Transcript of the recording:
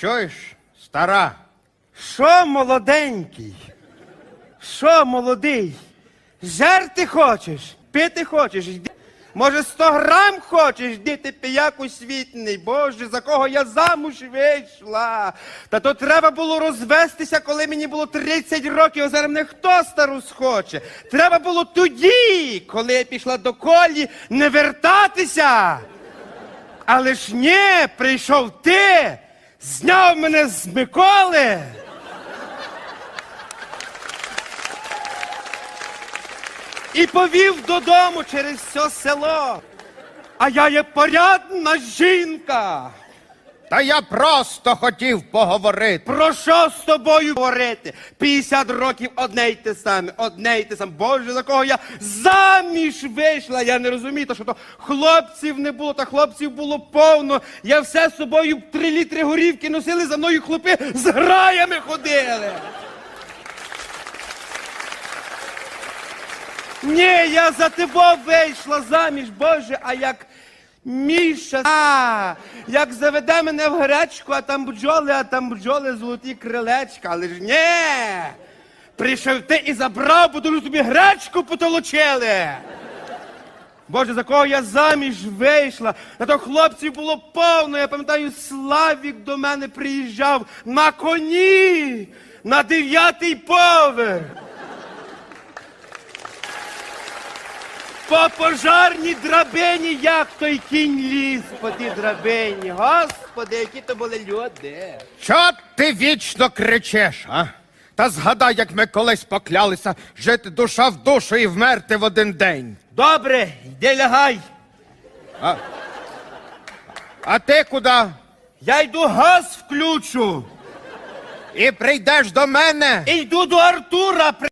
Чуєш, стара? Що молоденький? Що молодий? Жерти хочеш? Пити хочеш? Йди. Може, 100 грам хочеш? Йди ти пияк освітний. Боже, за кого я замуж вийшла? Та то треба було розвестися, коли мені було 30 років, а зараз мене хто стару схоче? Треба було тоді, коли я пішла до колі, не вертатися. Але ж ні, прийшов ти, зняв мене з Миколи. І повів додому через все село. А я є порядна жінка. Та я просто хотів поговорити. Про що з тобою говорити? 50 років одне й те саме, одне й те саме. Боже, за кого я заміж вийшла. Я не розумію, то що то хлопців не було, та хлопців було повно. Я все з собою три літри горівки носили, за мною хлопи з граями ходили. Ні, я за тебе вийшла заміж, Боже, а як Міша, а, як заведе мене в гречку, а там бджоли, а там бджоли золоті крилечка, але ж ні. Прийшов ти і забрав, бо дуже тобі гречку потолочили. Боже, за кого я заміж вийшла? На то хлопців було повно. Я пам'ятаю, Славік до мене приїжджав на коні на дев'ятий поверх. По пожарній драбині, як той кінь ліз по тій драбині. Господи, які то були люди. Чо ти вічно кричеш, а? Та згадай, як ми колись поклялися жити душа в душу і вмерти в один день. Добре, йди лягай. А ти куди? Я йду газ включу. І прийдеш до мене? І йду до Артура.